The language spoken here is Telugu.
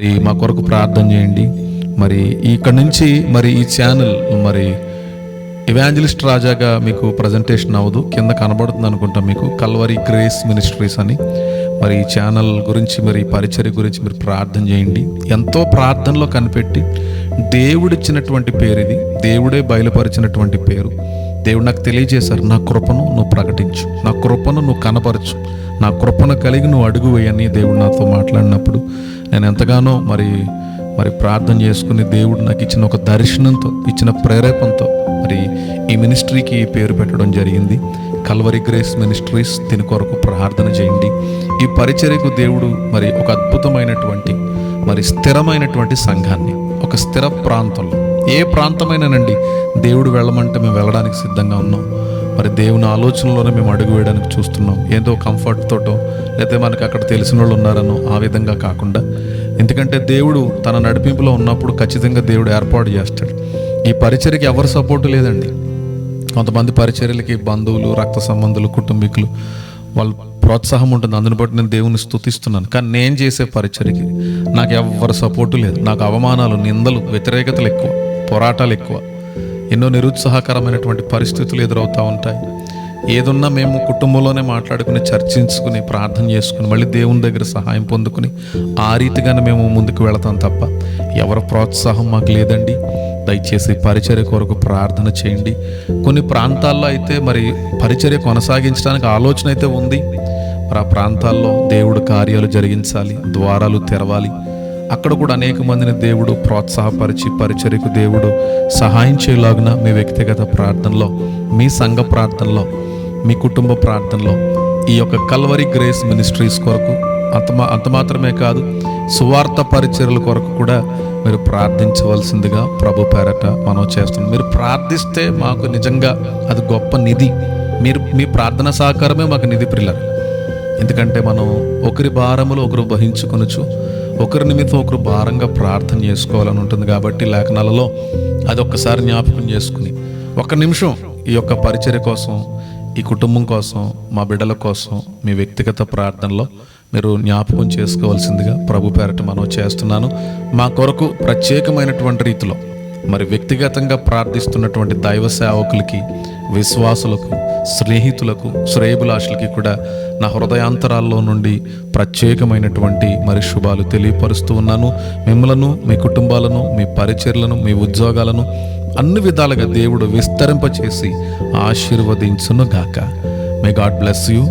మరి మా కొరకు ప్రార్థన చేయండి. మరి ఇక్కడ నుంచి మరి ఈ ఛానల్ మరి ఇవాంజలిస్ట్ రాజాగా మీకు ప్రజెంటేషన్ అవ్వదు. కింద కనబడుతుంది అనుకుంటా మీకు. కల్వరి గ్రేస్ మినిస్ట్రీస్ అని. మరి ఈ ఛానల్ గురించి మరి పరిచర్య గురించి మీరు ప్రార్థన చేయండి. ఎంతో ప్రార్థనలో కనిపెట్టి దేవుడిచ్చినటువంటి పేరు ఇది. దేవుడే బయలుపరిచినటువంటి పేరు. దేవుడు నాకు తెలియజేశారు నా కృపను నువ్వు ప్రకటించు. నా కృపను నువ్వు కనపరచు. నా కృపను కలిగి నువ్వు అడుగు వేయని దేవుడు నాతో మాట్లాడినప్పుడు నేను ఎంతగానో మరి మరి ప్రార్థన చేసుకుని దేవుడు నాకు ఇచ్చిన ఒక దర్శనంతో ఇచ్చిన ప్రేరేపణతో మరి ఈ మినిస్ట్రీకి పేరు పెట్టడం జరిగింది. కల్వరి గ్రేస్ మినిస్ట్రీస్ దీని కొరకు ప్రార్థన చేయండి. ఈ పరిచర్యకు దేవుడు మరి ఒక అద్భుతమైనటువంటి మరి స్థిరమైనటువంటి సంఘాన్ని ఒక స్థిర ప్రాంతంలో ఏ ప్రాంతమైనానండి దేవుడు వెళ్ళమంటే మేము వెళ్ళడానికి సిద్ధంగా ఉన్నాం. మరి దేవుని ఆలోచనలోనే మేము అడుగు వేయడానికి చూస్తున్నాం. ఏదో కంఫర్ట్ తోటో లేకపోతే మనకి అక్కడ తెలిసిన వాళ్ళు ఉన్నారనో ఆ విధంగా కాకుండా ఎందుకంటే దేవుడు తన నడిపింపులో ఉన్నప్పుడు ఖచ్చితంగా దేవుడు ఏర్పాటు చేస్తాడు. ఈ పరిచర్కి ఎవరు సపోర్టు లేదండి. కొంతమంది పరిచర్యలకి బంధువులు రక్త సంబంధులు కుటుంబీకులు వాళ్ళ ప్రోత్సాహం ఉంటుంది. అందుని బట్టి నేను దేవుని స్తుతిస్తున్నాను. కానీ నేను చేసే పరిచర్కి నాకు ఎవరి సపోర్టు లేదు. నాకు అవమానాలు నిందలు వ్యతిరేకతలు ఎక్కువ పోరాటాలు ఎక్కువ. ఎన్నో నిరుత్సాహకరమైనటువంటి పరిస్థితులు ఎదురవుతూ ఉంటాయి. ఏదున్నా మేము కుటుంబంలోనే మాట్లాడుకుని చర్చించుకుని ప్రార్థన చేసుకుని మళ్ళీ దేవుని దగ్గర సహాయం పొందుకుని ఆ రీతిగానే మేము ముందుకు వెళతాం తప్ప ఎవరి ప్రోత్సాహం మాకు లేదండి. దయచేసి పరిచర్య కొరకు ప్రార్థన చేయండి. కొన్ని ప్రాంతాల్లో అయితే మరి పరిచర్య కొనసాగించడానికి ఆలోచన అయితే ఉంది. మరి ఆ ప్రాంతాల్లో దేవుడు కార్యాలు జరిగించాలి ద్వారాలు తెరవాలి. అక్కడ కూడా అనేక మందిని దేవుడు ప్రోత్సాహపరిచి పరిచర్యకు దేవుడు సహాయం చేయలాగున మీ వ్యక్తిగత ప్రార్థనలో మీ సంఘ ప్రార్థనలో మీ కుటుంబ ప్రార్థనలో ఈ యొక్క కల్వరి గ్రేస్ మినిస్ట్రీస్ కొరకు అంత మా- అంత మాత్రమే కాదు సువార్త పరిచర్యల కొరకు కూడా మీరు ప్రార్థించవలసిందిగా ప్రభు పేరట మనం చేస్తున్నాం. మీరు ప్రార్థిస్తే మాకు నిజంగా అది గొప్ప నిధి. మీరు మీ ప్రార్థన సహకారమే మాకు నిధి ప్రిల్లర్. ఎందుకంటే మనం ఒకరి భారములు ఒకరు వహించుకొనొచ్చు ఒకరి నిమిత్తం ఒకరు భారంగా ప్రార్థన చేసుకోవాలని ఉంటుంది కాబట్టి లేఖనాలలో అది ఒక్కసారి జ్ఞాపకం చేసుకుని ఒక నిమిషం ఈ యొక్క పరిచర్య కోసం ఈ కుటుంబం కోసం మా బిడ్డల కోసం మీ వ్యక్తిగత ప్రార్థనలో మీరు జ్ఞాపకం చేసుకోవాల్సిందిగా ప్రభు పేరట మనం చేస్తున్నాను. మా కొరకు ప్రత్యేకమైనటువంటి రీతిలో మరి వ్యక్తిగతంగా ప్రార్థిస్తున్నటువంటి దైవ సేవకులకి విశ్వాసులకు స్నేహితులకు శ్రేయబులాషులకి కూడా నా హృదయాంతరాల్లో నుండి ప్రత్యేకమైనటువంటి మరి శుభాలు తెలియపరుస్తూ ఉన్నాను. మిమ్మలను మీ కుటుంబాలను మీ పరిచర్లను మీ ఉద్యోగాలను అన్ని విధాలుగా దేవుడు విస్తరింపచేసి ఆశీర్వదించును గాక మే గాడ్ బ్లెస్ యూ